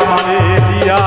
আমারে দিয়া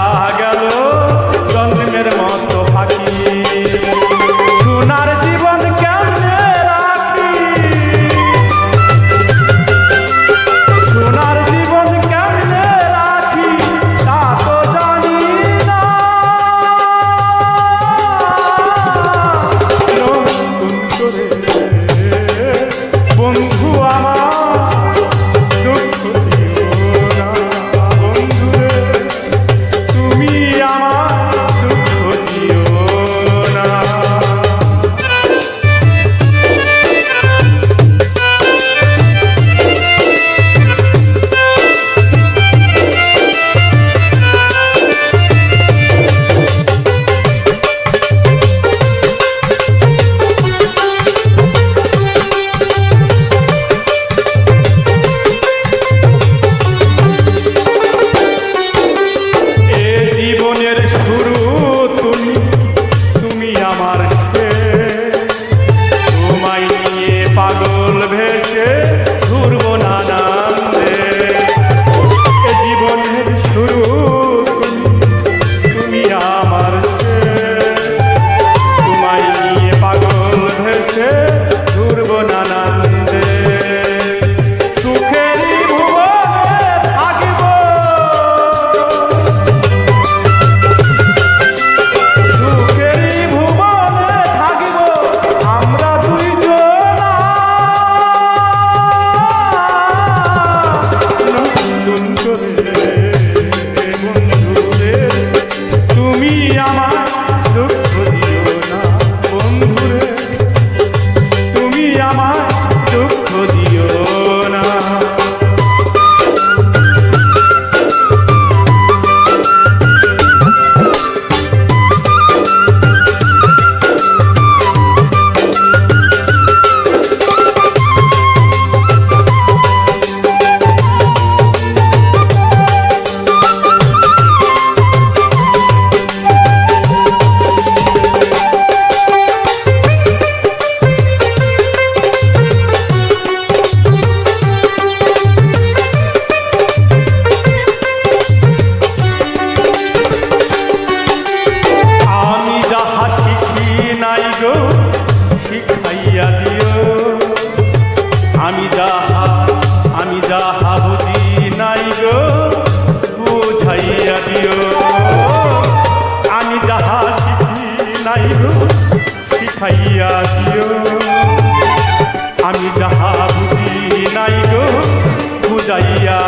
দিয়া দিও। আমি যাহা শিখি নাই শিখাইয়া দিও। আমি যাহা বুঝি নাই গো বুঝাইয়া